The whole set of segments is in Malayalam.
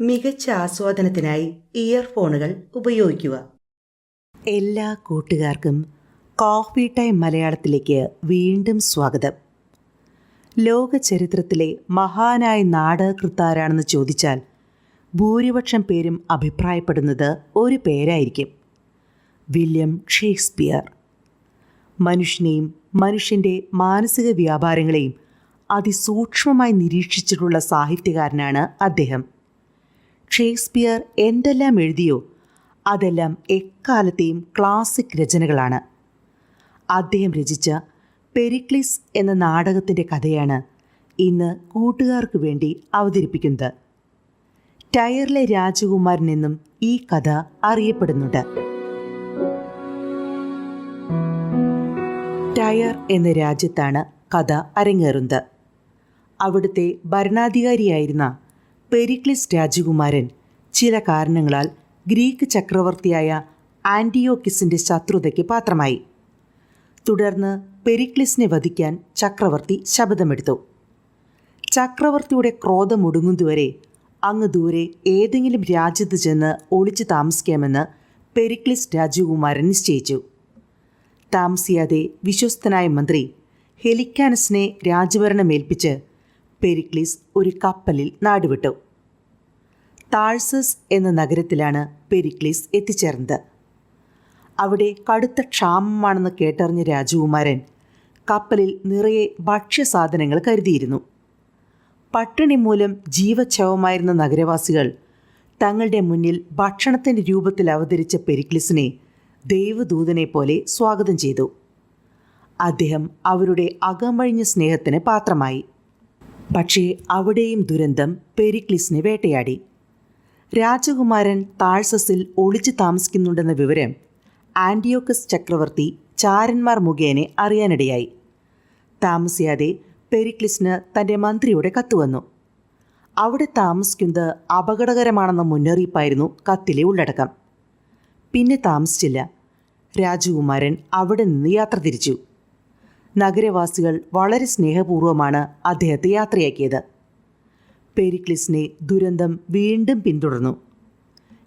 മികച്ച ആസ്വാദനത്തിനായി ഇയർഫോണുകൾ ഉപയോഗിക്കുക. എല്ലാ കൂട്ടുകാർക്കും കോഫി ടൈം മലയാളത്തിലേക്ക് വീണ്ടും സ്വാഗതം. ലോക ചരിത്രത്തിലെ മഹാനായ നാടകകൃത്താരാണെന്ന് ചോദിച്ചാൽ ഭൂരിപക്ഷം പേരും അഭിപ്രായപ്പെടുന്നത് ഒരു പേരായിരിക്കും. William Shakespeare. മനുഷ്യനെയും മനുഷ്യന്റെ മാനസിക വ്യാപാരങ്ങളെയും അതിസൂക്ഷ്മമായി നിരീക്ഷിച്ചിട്ടുള്ള സാഹിത്യകാരനാണ് അദ്ദേഹം. ഷേക്സ്പിയർ എന്തെല്ലാം എഴുതിയോ അതെല്ലാം എക്കാലത്തെയും ക്ലാസിക് രചനകളാണ്. അദ്ദേഹം രചിച്ച പെരിക്ലിസ് എന്ന നാടകത്തിന്റെ കഥയാണ് ഇന്ന് കൂട്ടുകാർക്ക് വേണ്ടി അവതരിപ്പിക്കുന്നത്. ടയറിലെ രാജകുമാരൻ എന്നും ഈ കഥ അറിയപ്പെടുന്നുണ്ട്. ടയർ എന്ന രാജ്യത്താണ് കഥ അരങ്ങേറുന്നത്. അവിടുത്തെ ഭരണാധികാരിയായിരുന്ന പെരിക്ലിസ് രാജകുമാരൻ ചില കാരണങ്ങളാൽ ഗ്രീക്ക് ചക്രവർത്തിയായ ആന്റിയോക്കിസിന്റെ ശത്രുതയ്ക്ക് പാത്രമായി. തുടർന്ന് പെരിക്ലിസിനെ വധിക്കാൻ ചക്രവർത്തി ശപഥമെടുത്തു. ചക്രവർത്തിയുടെ ക്രോധം ഒടുങ്ങുന്നതുവരെ അങ്ങ് ദൂരെ ഏതെങ്കിലും രാജ്യത്ത് ചെന്ന് ഒളിച്ചു താമസിക്കാമെന്ന് പെരിക്ലിസ് രാജകുമാരൻ നിശ്ചയിച്ചു. താമസിയാതെ വിശ്വസ്തനായ മന്ത്രി ഹെലിക്കാനസിനെ രാജഭരണമേൽപ്പിച്ച് പെരിക്ലിസ് ഒരു കപ്പലിൽ നാടുവിട്ടു. താഴ്സസ് എന്ന നഗരത്തിലാണ് പെരിക്ലീസ് എത്തിച്ചേർന്നത്. അവിടെ കടുത്ത ക്ഷാമമാണെന്ന് കേട്ടറിഞ്ഞ രാജകുമാരൻ കപ്പലിൽ നിറയെ ഭക്ഷ്യസാധനങ്ങൾ കരുതിയിരുന്നു. പട്ടിണി മൂലം ജീവച്ഛവമായിരുന്ന നഗരവാസികൾ തങ്ങളുടെ മുന്നിൽ ഭക്ഷണത്തിന്റെ രൂപത്തിൽ അവതരിച്ച പെരിക്ലിസിനെ ദൈവദൂതനെ പോലെ സ്വാഗതം ചെയ്തു. അദ്ദേഹം അവരുടെ അകമഴിഞ്ഞ സ്നേഹത്തിന് പാത്രമായി. പക്ഷേ അവിടെയും ദുരന്തം പെരിക്ലിസിനെ വേട്ടയാടി. രാജകുമാരൻ താഴ്സസിൽ ഒളിച്ചു താമസിക്കുന്നുണ്ടെന്ന വിവരം ആന്റിയോക്കസ് ചക്രവർത്തി ചാരന്മാർ മുഖേന അറിയാനിടയായി. താമസിയാതെ പെരിക്ലിസിന് തന്റെ മന്ത്രിയുടെ കത്ത് വന്നു അവിടെ താമസിക്കുന്നത് അപകടകരമാണെന്ന മുന്നറിയിപ്പായിരുന്നു കത്തിലെ ഉള്ളടക്കം. പിന്നെ താമസിച്ചില്ല. രാജകുമാരൻ അവിടെ നിന്ന് യാത്ര തിരിച്ചു. നഗരവാസികൾ വളരെ സ്നേഹപൂർവമാണ് അദ്ദേഹത്തെ യാത്രയാക്കിയത്. പെരിക്ലിസിനെ ദുരന്തം വീണ്ടും പിന്തുടർന്നു.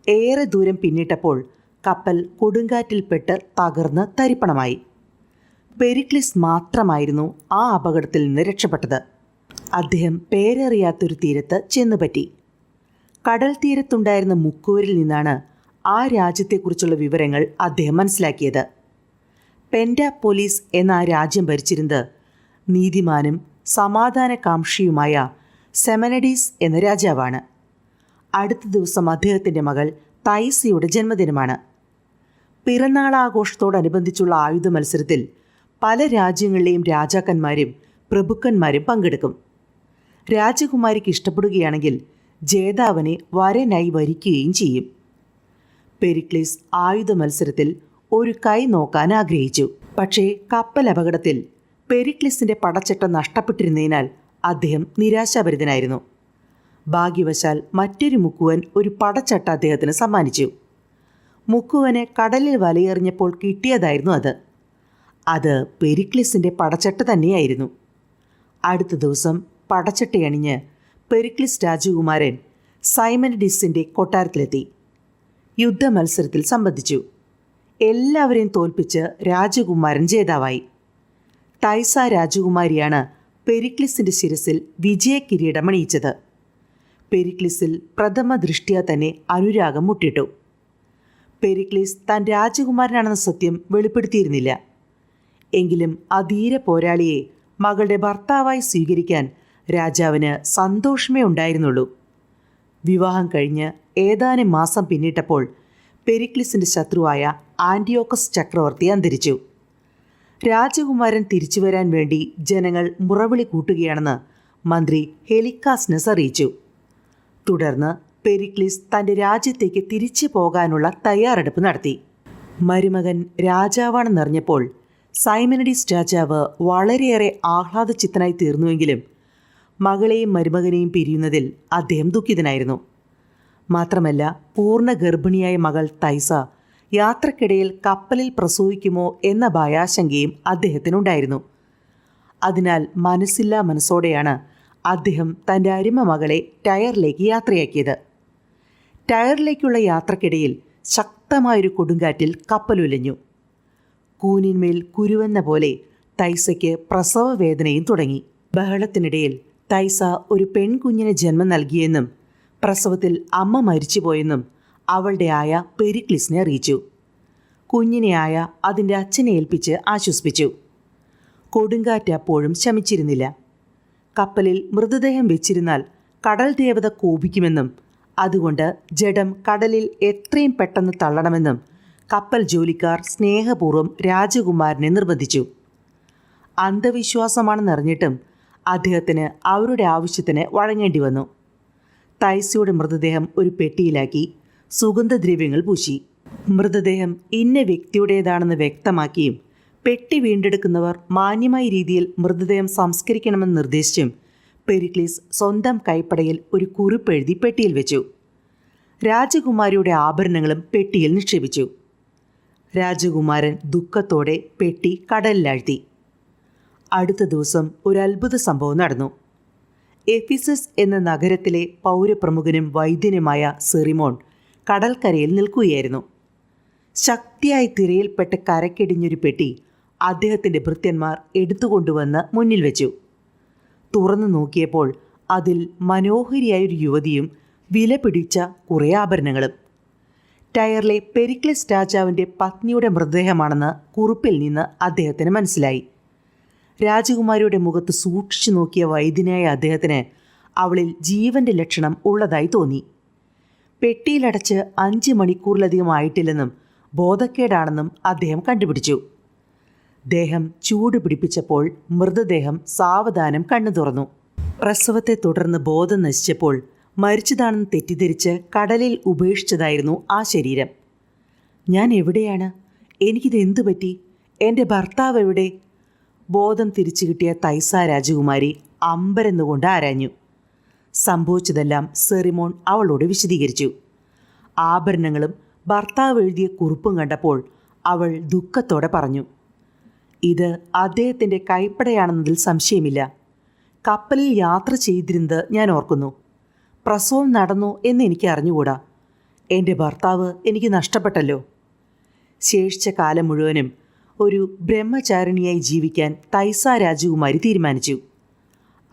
ഏറെ ദൂരം പിന്നിട്ടപ്പോൾ കപ്പൽ കൊടുങ്കാറ്റിൽപ്പെട്ട് തകർന്ന് തരിപ്പണമായി. പെരിക്ലിസ് മാത്രമായിരുന്നു ആ അപകടത്തിൽ നിന്ന് രക്ഷപ്പെട്ടത്. അദ്ദേഹം പേരറിയാത്തൊരു തീരത്ത് ചെന്നുപറ്റി. കടൽ തീരത്തുണ്ടായിരുന്ന മുക്കൂരിൽ നിന്നാണ് ആ രാജ്യത്തെക്കുറിച്ചുള്ള വിവരങ്ങൾ അദ്ദേഹം മനസ്സിലാക്കിയത്. പെൻഡ പോലീസ് എന്ന ആ രാജ്യം ഭരിച്ചിരുന്നത് നീതിമാനും സമാധാനകാംക്ഷിയുമായ സെമനഡീസ് എന്ന രാജാവാണ്. അടുത്ത ദിവസം അദ്ദേഹത്തിന്റെ മകൾ തൈസിയുടെ ജന്മദിനമാണ്. പിറന്നാളാഘോഷത്തോടനുബന്ധിച്ചുള്ള ആയുധ മത്സരത്തിൽ പല രാജ്യങ്ങളിലെയും രാജാക്കന്മാരും പ്രഭുക്കന്മാരും പങ്കെടുക്കും. രാജകുമാരിക്ക് ഇഷ്ടപ്പെടുകയാണെങ്കിൽ ജേതാവിനെ വരനായി വരിക്കുകയും ചെയ്യും. പെരിക്ലീസ് ആയുധ മത്സരത്തിൽ ഒരു കൈ നോക്കാൻ ആഗ്രഹിച്ചു. പക്ഷേ കപ്പൽ അപകടത്തിൽ പെരിക്ലിസിന്റെ പടച്ചട്ട നഷ്ടപ്പെട്ടിരുന്നതിനാൽ അദ്ദേഹം നിരാശാഭരിതനായിരുന്നു. ഭാഗ്യവശാൽ മറ്റൊരു മുക്കുവൻ ഒരു പടച്ചട്ട അദ്ദേഹത്തിന് സമ്മാനിച്ചു. മുക്കുവന് കടലിൽ വലയെറിഞ്ഞപ്പോൾ കിട്ടിയതായിരുന്നു അത്. അത് പെരിക്ലിസിന്റെ പടച്ചട്ട തന്നെയായിരുന്നു. അടുത്ത ദിവസം പടച്ചട്ടയണിഞ്ഞ് പെരിക്ലിസ് രാജകുമാരൻ സൈമൻ ഡിസിന്റെ കൊട്ടാരത്തിലെത്തി. യുദ്ധമത്സരത്തിൽ സംബന്ധിച്ചു. എല്ലാവരെയും തോൽപ്പിച്ച് രാജകുമാരൻ ജേതാവായി. തൈസ രാജകുമാരിയാണ് പെരിക്ലിസിന്റെ ശിരസിൽ വിജയകിരീടമണിയിച്ചത്. പെരിക്ലിസിൽ പ്രഥമ ദൃഷ്ടിയാ തന്നെ അനുരാഗം മുട്ടിട്ടു. പെരിക്ലിസ് താൻ രാജകുമാരനാണെന്ന സത്യം വെളിപ്പെടുത്തിയിരുന്നില്ല. എങ്കിലും അധീര പോരാളിയെ മകളുടെ ഭർത്താവായി സ്വീകരിക്കാൻ രാജാവിന് സന്തോഷമേ ഉണ്ടായിരുന്നുള്ളൂ. വിവാഹം കഴിഞ്ഞ് ഏതാനും മാസം പിന്നിട്ടപ്പോൾ പെരിക്ലിസിന്റെ ശത്രുവായ ആന്റിയോക്കസ് ചക്രവർത്തി അന്തരിച്ചു. രാജകുമാരൻ തിരിച്ചു വരാൻ വേണ്ടി ജനങ്ങൾ മുറവിളി കൂട്ടുകയാണെന്ന് മന്ത്രി ഹെലിക്കാസ്നസ് അറിയിച്ചു. തുടർന്ന് പെരിക്ലിസ് തന്റെ രാജ്യത്തേക്ക് തിരിച്ചു പോകാനുള്ള തയ്യാറെടുപ്പ് നടത്തി. മരുമകൻ രാജാവാണെന്നറിഞ്ഞപ്പോൾ സൈമനഡിസ് രാജാവ് വളരെയേറെ ആഹ്ലാദചിത്തനായി തീർന്നുവെങ്കിലും മകളെയും മരുമകനെയും പിരിയുന്നതിൽ അദ്ദേഹം ദുഃഖിതനായിരുന്നു. മാത്രമല്ല പൂർണ ഗർഭിണിയായ മകൾ തൈസ യാത്രക്കിടയിൽ കപ്പലിൽ പ്രസവിക്കുമോ എന്ന ഭയാശങ്കയും അദ്ദേഹത്തിനുണ്ടായിരുന്നു. അതിനാൽ മനസ്സില്ലാ മനസ്സോടെയാണ് അദ്ദേഹം തന്റെ അരിമ മകളെ ടയറിലേക്ക് യാത്രയാക്കിയത്. ടയറിലേക്കുള്ള യാത്രക്കിടയിൽ ശക്തമായൊരു കൊടുങ്കാറ്റിൽ കപ്പലുലഞ്ഞു. കൂനിന്മേൽ കുരുവെന്ന പോലെ തൈസയ്ക്ക് പ്രസവ വേദനയും തുടങ്ങി. ബഹളത്തിനിടയിൽ തൈസ ഒരു പെൺകുഞ്ഞിന് ജന്മം നൽകിയെന്നും പ്രസവത്തിൽ അമ്മ മരിച്ചുപോയെന്നും അവളുടെ ആയ പെരിക്ലിസിനെ അറിയിച്ചു. കുഞ്ഞിനെ ആയ അതിന്റെ അച്ഛനെ ഏൽപ്പിച്ച് ആശ്വസിപ്പിച്ചു. കൊടുങ്കാറ്റ് അപ്പോഴും ശമിച്ചിരുന്നില്ല. കപ്പലിൽ മൃതദേഹം വെച്ചിരുന്നാൽ കടൽ ദേവത കോപിക്കുമെന്നും അതുകൊണ്ട് ജഡം കടലിൽ എത്രയും പെട്ടെന്ന് തള്ളണമെന്നും കപ്പൽ ജോലിക്കാർ സ്നേഹപൂർവം രാജകുമാരനെ നിർബന്ധിച്ചു. അന്ധവിശ്വാസമാണെന്നറിഞ്ഞിട്ടും അദ്ദേഹത്തിന് അവരുടെ ആവശ്യത്തിന് വഴങ്ങേണ്ടി വന്നു. തൈസിയുടെ മൃതദേഹം ഒരു പെട്ടിയിലാക്കി സുഗന്ധദ്രവ്യങ്ങൾ പൂശി. മൃതദേഹം ഇന്ന വ്യക്തിയുടേതാണെന്ന് വ്യക്തമാക്കിയും പെട്ടി വീണ്ടെടുക്കുന്നവർ മാന്യമായ രീതിയിൽ മൃതദേഹം സംസ്കരിക്കണമെന്ന് നിർദ്ദേശിച്ചും പെരിക്ലീസ് സ്വന്തം കൈപ്പടയിൽ ഒരു കുറിപ്പ് എഴുതി പെട്ടിയിൽ വെച്ചു. രാജകുമാരിയുടെ ആഭരണങ്ങളും പെട്ടിയിൽ നിക്ഷേപിച്ചു. രാജകുമാരൻ ദുഃഖത്തോടെ പെട്ടി കടലിലാഴ്ത്തി. അടുത്ത ദിവസം ഒരു അത്ഭുത സംഭവം നടന്നു. എഫിസസ് എന്ന നഗരത്തിലെ പൗരപ്രമുഖനും വൈദ്യനുമായ സെറിമോൺ കടൽക്കരയിൽ നിൽക്കുകയായിരുന്നു. ശക്തിയായി തിരയിൽപ്പെട്ട് കരക്കിടിഞ്ഞൊരു പെട്ടി അദ്ദേഹത്തിന്റെ ഭൃത്യന്മാർ എടുത്തുകൊണ്ടുവന്ന് മുന്നിൽ വെച്ചു. തുറന്നു നോക്കിയപ്പോൾ അതിൽ മനോഹരിയായൊരു യുവതിയും വില പിടിച്ച കുറേ ആഭരണങ്ങളും. ടയറിലെ പെരിക്ലസ് രാജാവിന്റെ പത്നിയുടെ മൃതദേഹമാണെന്ന് കുറിപ്പിൽ നിന്ന് അദ്ദേഹത്തിന് മനസ്സിലായി. രാജകുമാരിയുടെ മുഖത്ത് സൂക്ഷിച്ചു നോക്കിയ വൈദ്യനായ അദ്ദേഹത്തിന് അവളിൽ ജീവന്റെ ലക്ഷണം ഉള്ളതായി തോന്നി. പെട്ടിയിലടച്ച് അഞ്ച് മണിക്കൂറിലധികം ആയിട്ടില്ലെന്നും ബോധക്കേടാണെന്നും അദ്ദേഹം കണ്ടുപിടിച്ചു. ദേഹം ചൂട് പിടിപ്പിച്ചപ്പോൾ മൃതദേഹം സാവധാനം കണ്ണു തുറന്നു. പ്രസവത്തെ തുടർന്ന് ബോധം നശിച്ചപ്പോൾ മരിച്ചതാണെന്ന് തെറ്റിദ്ധരിച്ച് കടലിൽ ഉപേക്ഷിച്ചതായിരുന്നു ആ ശരീരം. ഞാൻ എവിടെയാണ്? എനിക്കിത് എന്തു പറ്റി? എന്റെ ഭർത്താവ് എവിടെ? ബോധം തിരിച്ചു കിട്ടിയ തൈസ രാജകുമാരി അമ്പരന്നുകൊണ്ട് ആരാഞ്ഞു. സംഭവിച്ചതെല്ലാം സെറിമോൺ അവളോട് വിശദീകരിച്ചു. ആഭരണങ്ങളും ഭർത്താവ് എഴുതിയ കുറിപ്പും കണ്ടപ്പോൾ അവൾ ദുഃഖത്തോടെ പറഞ്ഞു ഇത് അദ്ദേഹത്തിന്റെ കൈപ്പടയാണെന്നതിൽ സംശയമില്ല. കപ്പലിൽ യാത്ര ചെയ്തിരുന്നത് ഞാൻ ഓർക്കുന്നു. പ്രസവം നടന്നു എന്ന് എനിക്ക് അറിഞ്ഞുകൂടാ. എന്റെ ഭർത്താവ് എനിക്ക് നഷ്ടപ്പെട്ടല്ലോ. ശേഷിച്ച കാലം മുഴുവനും ഒരു ബ്രഹ്മചാരിണിയായി ജീവിക്കാൻ തൈസ രാജകുമാരി തീരുമാനിച്ചു.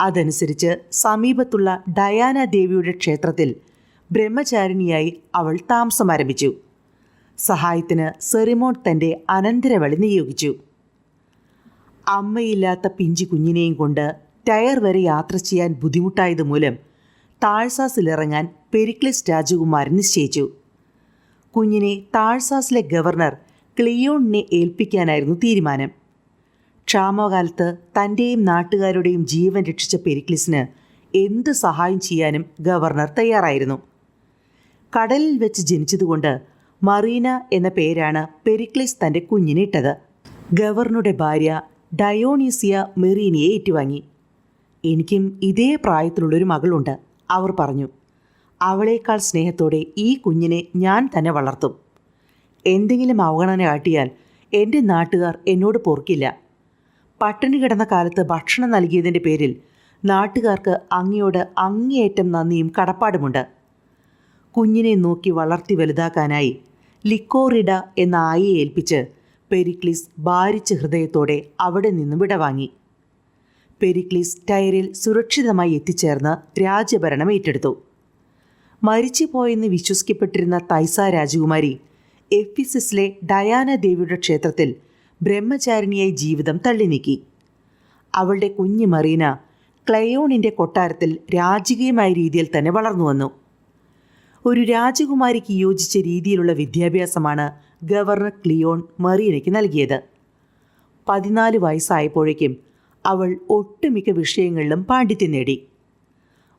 അതനുസരിച്ച് സമീപത്തുള്ള ഡയാന ദേവിയുടെ ക്ഷേത്രത്തിൽ ബ്രഹ്മചാരിണിയായി അവൾ താമസം ആരംഭിച്ചു. സഹായത്തിന് സെറിമോൺ തന്റെ അനന്തരവളി നിയോഗിച്ചു. അമ്മയില്ലാത്ത പിഞ്ചി കുഞ്ഞിനെയും കൊണ്ട് ടയർ വരെ യാത്ര ചെയ്യാൻ ബുദ്ധിമുട്ടായത് മൂലം താഴ്സാസിലിറങ്ങാൻ പെരിക്ലിസ് രാജകുമാരൻ നിശ്ചയിച്ചു. കുഞ്ഞിനെ താഴ്സാസിലെ ഗവർണർ ക്ലിയോണിനെ ഏൽപ്പിക്കാനായിരുന്നു തീരുമാനം. ക്ഷാമകാലത്ത് തന്റെയും നാട്ടുകാരുടെയും ജീവൻ രക്ഷിച്ച പെരിക്ലിസിന് എന്ത് സഹായം ചെയ്യാനും ഗവർണർ തയ്യാറായിരുന്നു. കടലിൽ വെച്ച് ജനിച്ചതുകൊണ്ട് മറീന എന്ന പേരാണ് പെരിക്ലിസ് തന്റെ കുഞ്ഞിനിട്ടത് ഗവർണറുടെ ഭാര്യ ഡയോണീസിയ മെറീനിയെ ഏറ്റുവാങ്ങി. എനിക്കും ഇതേ പ്രായത്തിലുള്ളൊരു മകളുണ്ട് അവർ പറഞ്ഞു. അവളേക്കാൾ സ്നേഹത്തോടെ ഈ കുഞ്ഞിനെ ഞാൻ തന്നെ വളർത്തും. എന്തെങ്കിലും അവഗണന കാട്ടിയാൽ എന്റെ നാട്ടുകാർ എന്നോട് പൊറുക്കില്ല. പട്ടിണി കിടന്ന കാലത്ത് ഭക്ഷണം നൽകിയതിന്റെ പേരിൽ നാട്ടുകാർക്ക് അങ്ങയോട് അങ്ങേയറ്റം നന്ദിയും കടപ്പാടുമുണ്ട്. കുഞ്ഞിനെ നോക്കി വളർത്തി വലുതാക്കാനായി ലിക്കോറിഡ എന്ന ആയെ ഏൽപ്പിച്ച് പെരിക്ലിസ് ഭാരിച്ച ഹൃദയത്തോടെ അവിടെ നിന്നും വിടവാങ്ങി. പെരിക്ലിസ് ടയറിൽ സുരക്ഷിതമായി എത്തിച്ചേർന്ന് രാജഭരണം ഏറ്റെടുത്തു. മരിച്ചുപോയെന്ന് വിശ്വസിക്കപ്പെട്ടിരുന്ന തൈസ രാജകുമാരി എഫിസിസിലെ ഡയാന ദേവിയുടെ ക്ഷേത്രത്തിൽ ബ്രഹ്മചാരിണിയായി ജീവിതം തള്ളിനീക്കി. അവളുടെ കുഞ്ഞു മറീന ക്ലയോണിന്റെ കൊട്ടാരത്തിൽ രാജകീയമായ രീതിയിൽ തന്നെ വളർന്നു വന്നു. ഒരു രാജകുമാരിക്ക് യോജിച്ച രീതിയിലുള്ള വിദ്യാഭ്യാസമാണ് ഗവർണർ ക്ലിയോൺ മറീനയ്ക്ക് നൽകിയത്. പതിനാല് വയസ്സായപ്പോഴേക്കും അവൾ ഒട്ടുമിക്ക വിഷയങ്ങളിലും പാണ്ഡിത്യം നേടി.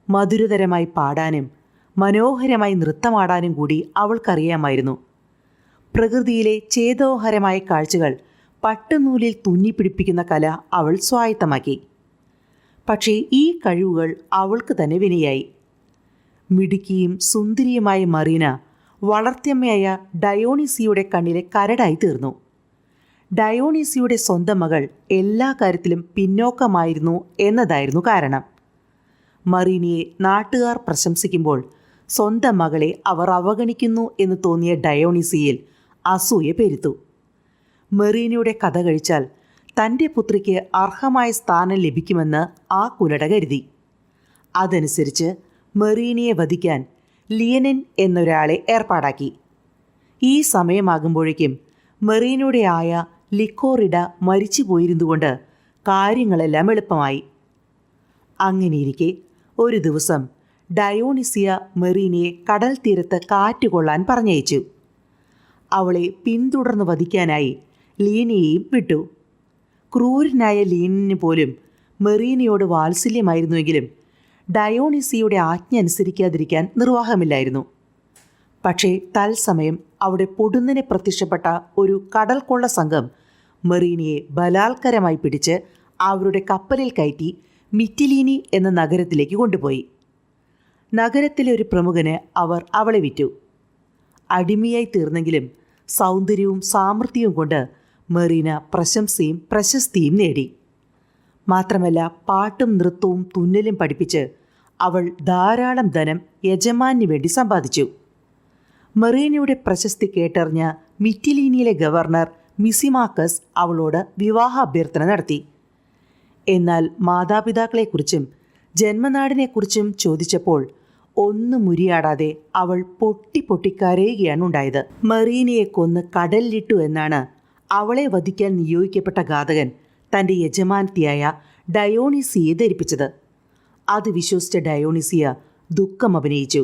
മധുരതരമായി പാടാനും മനോഹരമായി നൃത്തമാടാനും കൂടി അവൾക്കറിയാമായിരുന്നു. പ്രകൃതിയിലെ ചേതോഹരമായ കാഴ്ചകൾ പട്ടുനൂലിൽ തുന്നിപ്പിടിപ്പിക്കുന്ന കല അവൾ സ്വായത്തമാക്കി. പക്ഷേ ഈ കഴിവുകൾ അവൾക്ക് തന്നെ വിനയായി. മിടുക്കിയും സുന്ദരിയുമായ മറീന വളർത്തിയമ്മയായ ഡയോണിസിയുടെ കണ്ണിലെ കരടായി തീർന്നു. ഡയോണിസിയുടെ സ്വന്തം മകൾ എല്ലാ കാര്യത്തിലും പിന്നോക്കമായിരുന്നു എന്നതായിരുന്നു കാരണം. മറീനയെ നാട്ടുകാർ പ്രശംസിക്കുമ്പോൾ സ്വന്തം മകളെ അവർ അവഗണിക്കുന്നു എന്ന് തോന്നിയ ഡയോണിസിയിൽ അസൂയ പെരുത്തു. മെറീനയുടെ കഥ കഴിച്ചാൽ തന്റെ പുത്രിക്ക് അർഹമായ സ്ഥാനം ലഭിക്കുമെന്ന് ആ കുലട കരുതി. അതനുസരിച്ച് മെറീനയെ വധിക്കാൻ ലിയനൻ എന്നൊരാളെ ഏർപ്പാടാക്കി. ഈ സമയമാകുമ്പോഴേക്കും മെറീനയുടെ ആയ ലിക്കോറിഡ മരിച്ചു പോയിരുന്നുകൊണ്ട് കാര്യങ്ങളെല്ലാം എളുപ്പമായി. അങ്ങനെയിരിക്കെ ഒരു ദിവസം ഡയോണിസിയ മെറീനയെ കടൽ തീരത്ത് കാറ്റുകൊള്ളാൻ പറഞ്ഞയച്ചു. അവളെ പിന്തുടർന്ന് വധിക്കാനായി ലീനയെയും വിട്ടു. ക്രൂരനായ ലീനിന് പോലും മെറീനയോട് വാത്സല്യമായിരുന്നുവെങ്കിലും ഡയോണിസിയുടെ ആജ്ഞ അനുസരിക്കാതിരിക്കാൻ നിർവാഹമില്ലായിരുന്നു. പക്ഷേ തത്സമയം അവിടെ പൊടുന്നിനെ പ്രത്യക്ഷപ്പെട്ട ഒരു കടൽക്കൊള്ള കൊള്ള സംഘം മെറീനയെ ബലാത്കരമായി പിടിച്ച് അവരുടെ കപ്പലിൽ കയറ്റി മിറ്റിലീനി എന്ന നഗരത്തിലേക്ക് കൊണ്ടുപോയി. നഗരത്തിലെ ഒരു പ്രമുഖന് അവർ അവളെ വിറ്റു. അടിമയായി തീർന്നെങ്കിലും സൗന്ദര്യവും സാമർഥ്യവും കൊണ്ട് മെറീന പ്രശംസയും പ്രശസ്തിയും നേടി. മാത്രമല്ല പാട്ടും നൃത്തവും തുന്നലും പഠിപ്പിച്ച് അവൾ ധാരാളം ധനം യജമാനു വേണ്ടി സമ്പാദിച്ചു. മെറീനയുടെ പ്രശസ്തി കേട്ടറിഞ്ഞ മിറ്റിലീനിയിലെ ഗവർണർ മിസിമാക്കസ് അവളോട് വിവാഹ അഭ്യർത്ഥന നടത്തി. എന്നാൽ മാതാപിതാക്കളെക്കുറിച്ചും ജന്മനാടിനെക്കുറിച്ചും ചോദിച്ചപ്പോൾ ഒന്നും മുരിയാടാതെ അവൾ പൊട്ടി പൊട്ടിക്കരയുകയാണ് ഉണ്ടായത്. മെറീനയെ കൊന്ന് കടലിലിട്ടു എന്നാണ് അവളെ വധിക്കാൻ നിയോഗിക്കപ്പെട്ട ഘാതകൻ തന്റെ യജമാനത്തിയായ ഡയോണിസിയെ ധരിപ്പിച്ചത്. അത് വിശ്വസിച്ച ഡയോണിസിയ ദുഃഖം അഭിനയിച്ചു.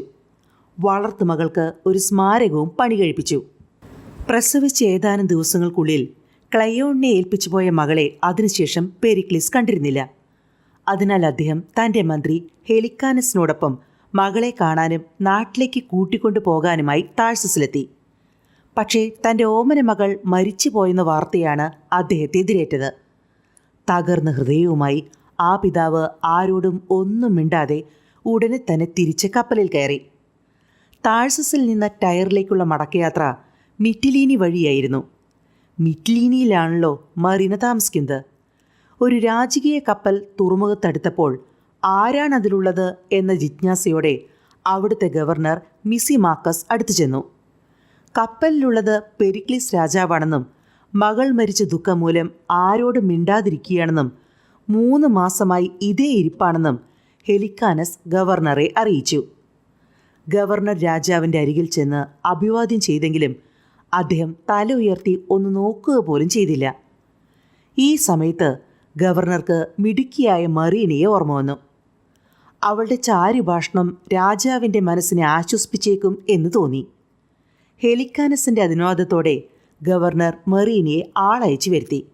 വളർത്തു മകൾക്ക് ഒരു സ്മാരകവും പണി കഴിപ്പിച്ചു പ്രസവിച്ച ഏതാനും ദിവസങ്ങൾക്കുള്ളിൽ ക്ലയോണിനെ ഏൽപ്പിച്ചു പോയ മകളെ അതിനുശേഷം പെരിക്ലിസ് കണ്ടിരുന്നില്ല. അതിനാൽ അദ്ദേഹം തന്റെ മന്ത്രി ഹെലിക്കാനസിനോടൊപ്പം മകളെ കാണാനും നാട്ടിലേക്ക് കൂട്ടിക്കൊണ്ടു പോകാനുമായി താഴ്സസിലെത്തി. പക്ഷേ തന്റെ ഓമന മകൾ മരിച്ചുപോയെന്ന വാർത്തയാണ് അദ്ദേഹത്തെ എതിരേറ്റത് തകർന്ന ഹൃദയവുമായി ആ പിതാവ് ആരോടും ഒന്നും മിണ്ടാതെ ഉടനെ തന്നെ തിരിച്ച് കപ്പലിൽ കയറി. താഴ്സസിൽ നിന്ന് ടയറിലേക്കുള്ള മടക്കയാത്ര മിറ്റിലീനി വഴിയായിരുന്നു. മിറ്റിലീനിയിലാണല്ലോ മറീന താമസിക്കുന്നത്. ഒരു രാജകീയ കപ്പൽ തുറമുഖത്തടുത്തപ്പോൾ ആരാണതിലുള്ളത് എന്ന ജിജ്ഞാസയോടെ അവിടുത്തെ ഗവർണർ മിസി മാക്കസ് അടുത്തു ചെന്നു കപ്പലിലുള്ളത് പെരിക്ലിസ് രാജാവാണെന്നും മകൾ മരിച്ച ദുഃഖം മൂലം ആരോടും മിണ്ടാതിരിക്കുകയാണെന്നും മൂന്ന് മാസമായി ഇതേ ഇരിപ്പാണെന്നും ഹെലിക്കാനസ് ഗവർണറെ അറിയിച്ചു. ഗവർണർ രാജാവിന്റെ അരികിൽ ചെന്ന് അഭിവാദ്യം ചെയ്തെങ്കിലും അദ്ദേഹം തല ഉയർത്തി ഒന്ന് നോക്കുക പോലും ചെയ്തില്ല. ഈ സമയത്ത് ഗവർണർക്ക് മിടുക്കിയായ മറീനയെ ഓർമ്മ വന്നു. അവളുടെ ചാരുഭാഷണം രാജാവിന്റെ മനസ്സിനെ ആശ്വസിപ്പിച്ചേക്കും എന്ന് തോന്നി. ഹെലിക്കാനസിന്റെ അനുവാദത്തോടെ ഗവർണർ മെറീനയെ ആളയച്ചു വരുത്തി.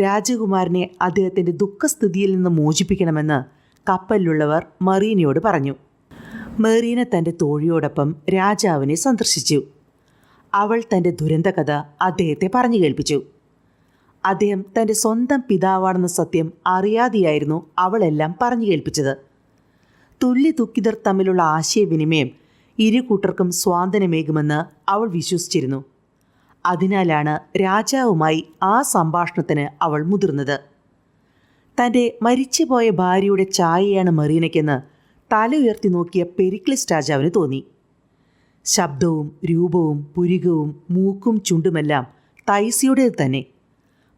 രാജകുമാരനെ അദ്ദേഹത്തിന്റെ ദുഃഖസ്ഥിതിയിൽ നിന്ന് മോചിപ്പിക്കണമെന്ന് കപ്പലിലുള്ളവർ മറീനയോട് പറഞ്ഞു. മെറീന തന്റെ തോഴിയോടൊപ്പം രാജാവിനെ സന്ദർശിച്ചു. അവൾ തന്റെ ദുരന്തകഥ അദ്ദേഹത്തെ പറഞ്ഞു കേൾപ്പിച്ചു. അദ്ദേഹം തന്റെ സ്വന്തം പിതാവാണെന്ന സത്യം അറിയാതെയായിരുന്നു അവളെല്ലാം പറഞ്ഞു കേൾപ്പിച്ചത്. തുല്യ ദുഃഖിതർ തമ്മിലുള്ള ആശയവിനിമയം ഇരു കൂട്ടർക്കും സ്വാതന്ത്ര്യമേകുമെന്ന് അവൾ വിശ്വസിച്ചിരുന്നു. അതിനാലാണ് രാജാവുമായി ആ സംഭാഷണത്തിന് അവൾ മുതിർന്നത്. തന്റെ മരിച്ചുപോയ ഭാര്യയുടെ ചായയാണ് മറീനയ്ക്കെന്ന് തല ഉയർത്തി നോക്കിയ പെരിക്ലിസ് രാജാവിന് തോന്നി. ശബ്ദവും രൂപവും പുരികവും മൂക്കും ചുണ്ടുമെല്ലാം തൈസിയുടേത് തന്നെ.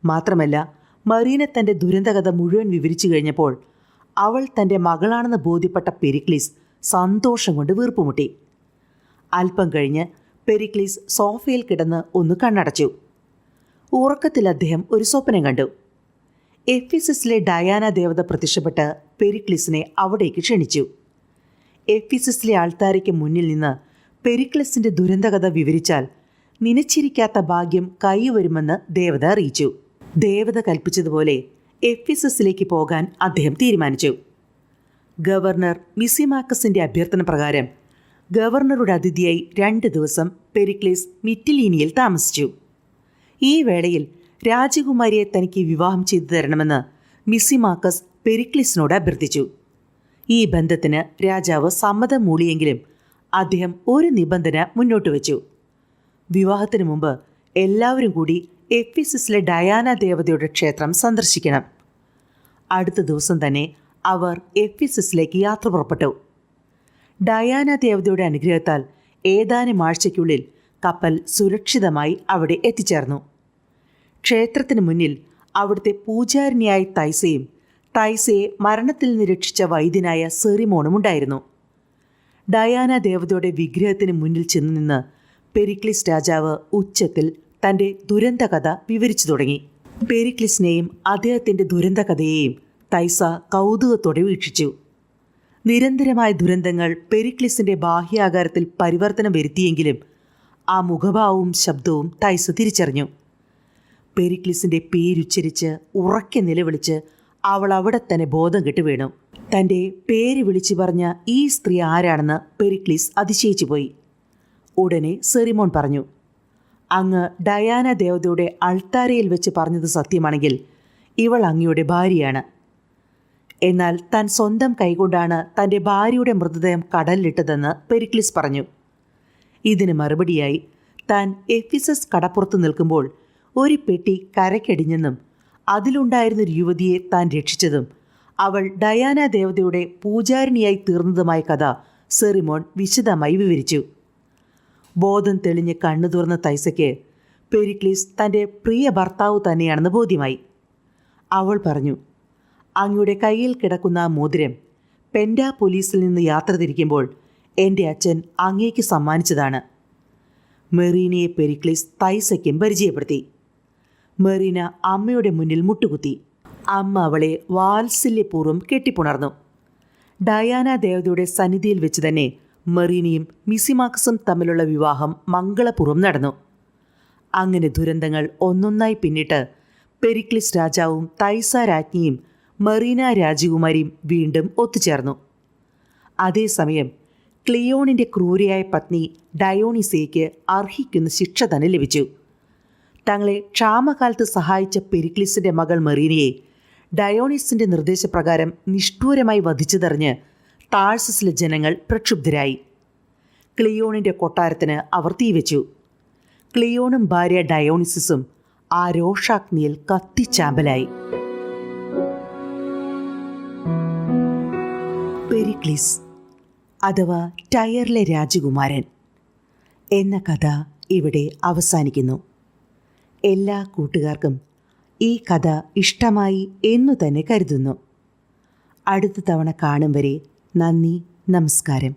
മാത്രമല്ല മറീന തന്റെ ദുരന്തകഥ മുഴുവൻ വിവരിച്ചു കഴിഞ്ഞപ്പോൾ അവൾ തന്റെ മകളാണെന്ന് ബോധ്യപ്പെട്ട പെരിക്ലിസ് സന്തോഷം കൊണ്ട് വീർപ്പുമുട്ടി. അല്പം കഴിഞ്ഞ് പെരിക്ലീസ് സോഫയിൽ കിടന്ന് ഒന്ന് കണ്ണടച്ചു. ഉറക്കത്തിൽ അദ്ദേഹം ഒരു സ്വപ്നം കണ്ടു. എഫിസിസിലെ ഡയാന ദേവത പ്രത്യക്ഷപ്പെട്ട് പെരിക്ലിസിനെ അവിടേക്ക് ക്ഷണിച്ചു. എഫിസിസിലെ ആൾത്താരയ്ക്ക് മുന്നിൽ നിന്ന് പെരിക്ലിസിന്റെ ദുരന്തകഥ വിവരിച്ചാൽ നിനച്ചിരിക്കാത്ത ഭാഗ്യം കൈവരുമെന്ന് ദേവത അറിയിച്ചു. ദേവത കൽപ്പിച്ചതുപോലെ എഫിസസിലേക്ക് പോകാൻ അദ്ദേഹം തീരുമാനിച്ചു. ഗവർണർ മിസിമാക്കസിന്റെ അഭ്യർത്ഥന പ്രകാരം ഗവർണറുടെ അതിഥിയായി രണ്ട് ദിവസം പെരിക്ലേസ് മിറ്റിലീനിയിൽ താമസിച്ചു. ഈ വേളയിൽ രാജകുമാരിയെ തനിക്ക് വിവാഹം ചെയ്തു തരണമെന്ന് മിസിമാക്കസ് പെരിക്ലിസിനോട് അഭ്യർത്ഥിച്ചു. ഈ ബന്ധത്തിന് രാജാവ് സമ്മതം മൂളിയെങ്കിലും അദ്ദേഹം ഒരു നിബന്ധന മുന്നോട്ട് വച്ചു. വിവാഹത്തിന് മുമ്പ് എല്ലാവരും കൂടി എഫിസിസിലെ ഡയാന ദേവതയുടെ ക്ഷേത്രം സന്ദർശിക്കണം. അടുത്ത ദിവസം തന്നെ അവർ എഫിസിസിലേക്ക് യാത്ര പുറപ്പെട്ടു. ഡയാന ദേവതയുടെ അനുഗ്രഹത്താൽ ഏതാനും ആഴ്ചയ്ക്കുള്ളിൽ കപ്പൽ സുരക്ഷിതമായി അവിടെ എത്തിച്ചേർന്നു. ക്ഷേത്രത്തിന് മുന്നിൽ അവിടുത്തെ പൂജാരിണിയായ തൈസയും തൈസയെ മരണത്തിൽ നിന്ന് രക്ഷിച്ച വൈദ്യനായ സെറിമോണും ഉണ്ടായിരുന്നു. ഡയാന ദേവതയുടെ വിഗ്രഹത്തിന് മുന്നിൽ ചെന്നു നിന്ന് പെരിക്ലിസ് രാജാവ് ഉച്ചത്തിൽ തന്റെ ദുരന്തകഥ വിവരിച്ചു തുടങ്ങി. പെരിക്ലിസിനെയും അദ്ദേഹത്തിന്റെ ദുരന്തകഥയെയും തൈസ കൗതുകത്തോടെ വീക്ഷിച്ചു. നിരന്തരമായ ദുരന്തങ്ങൾ പെരിക്ലിസിന്റെ ബാഹ്യാകാരത്തിൽ പരിവർത്തനം വരുത്തിയെങ്കിലും ആ മുഖഭാവവും ശബ്ദവും തൈസ തിരിച്ചറിഞ്ഞു. പെരിക്ലിസിന്റെ പേരുച്ചരിച്ച് ഉറക്കെ നിലവിളിച്ച് അവൾ അവിടെ തന്നെ ബോധം കെട്ട് വീണു. തന്റെ പേര് വിളിച്ചു പറഞ്ഞ ഈ സ്ത്രീ ആരാണെന്ന് പെരിക്ലിസ് അതിശയിച്ചു പോയി. ഉടനെ സെറിമോൺ പറഞ്ഞു അങ്ങ് ഡയാന ദേവതയുടെ അൾത്താരയിൽ വെച്ച് പറഞ്ഞത് സത്യമാണെങ്കിൽ ഇവൾ അങ്ങയുടെ ഭാര്യയാണ്. എന്നാൽ താൻ സ്വന്തം കൈകൊണ്ടാണ് തന്റെ ഭാര്യയുടെ മൃതദേഹം കടലിലിട്ടതെന്ന് പെരിക്ലിസ് പറഞ്ഞു. ഇതിന് മറുപടിയായി താൻ എഫിസസ് കടപ്പുറത്ത് നിൽക്കുമ്പോൾ ഒരു പെട്ടി കരയ്ക്കടിഞ്ഞെന്നും അതിലുണ്ടായിരുന്നൊരു യുവതിയെ താൻ രക്ഷിച്ചതും അവൾ ഡയാന ദേവതയുടെ പൂജാരിണിയായി തീർന്നതുമായ കഥ സെറിമോൺ വിശദമായി വിവരിച്ചു. ബോധം തെളിഞ്ഞ് കണ്ണു തുറന്ന തൈസയ്ക്ക് പെരിക്ലീസ് തന്റെ പ്രിയ ഭർത്താവ് തന്നെയാണെന്ന് ബോധ്യമായി. അവൾ പറഞ്ഞു അങ്ങയുടെ കയ്യിൽ കിടക്കുന്ന മോതിരം പെൻഡ പോലീസിൽ നിന്ന് യാത്ര തിരിക്കുമ്പോൾ എന്റെ അച്ഛൻ അങ്ങേക്ക് സമ്മാനിച്ചതാണ്. മെറീനയെ പെരിക്ലിസ് തൈസയ്ക്കും പരിചയപ്പെടുത്തി. മെറീന അമ്മയുടെ മുന്നിൽ മുട്ടുകുത്തി. അമ്മ അവളെ വാത്സല്യപൂർവം കെട്ടിപ്പുണർന്നു. ഡയാന ദേവതയുടെ സന്നിധിയിൽ വെച്ച് തന്നെ മെറീനയും മിസിമാക്സും തമ്മിലുള്ള വിവാഹം മംഗളപൂർവം നടന്നു. അങ്ങനെ ദുരന്തങ്ങൾ ഒന്നൊന്നായി പിന്നിട്ട് പെരിക്ലിസ് രാജാവും തൈസ രാജ്ഞിയും മറീന രാജകുമാരിയും വീണ്ടും ഒത്തുചേർന്നു. അതേസമയം ക്ലിയോണിന്റെ ക്രൂരയായ പത്നി ഡയോണിസയ്ക്ക് അർഹിക്കുന്ന ശിക്ഷ തന്നെ ലഭിച്ചു. തങ്ങളെ ക്ഷാമകാലത്ത് സഹായിച്ച പെരിക്ലിസിന്റെ മകൾ മെറീനയെ ഡയോണിസിന്റെ നിർദ്ദേശപ്രകാരം നിഷ്ഠൂരമായി വധിച്ചതറിഞ്ഞ് താഴ്സസിലെ ജനങ്ങൾ പ്രക്ഷുബ്ധരായി. ക്ലിയോണിന്റെ കൊട്ടാരത്തിന് അവർ തീവച്ചു ക്ലിയോണും ഭാര്യ ഡയോണിസിസും ആ രോഷാഗ്നിയിൽ കത്തിച്ചാമ്പലായി. പെരിക്ലിസ് അഥവാ ടയറിലെ രാജകുമാരൻ എന്ന കഥ ഇവിടെ അവസാനിക്കുന്നു. എല്ലാ കൂട്ടുകാർക്കും ഈ കഥ ഇഷ്ടമായി എന്നു തന്നെ കരുതുന്നു. അടുത്ത തവണ കാണും വരെ നന്ദി നമസ്കാരം.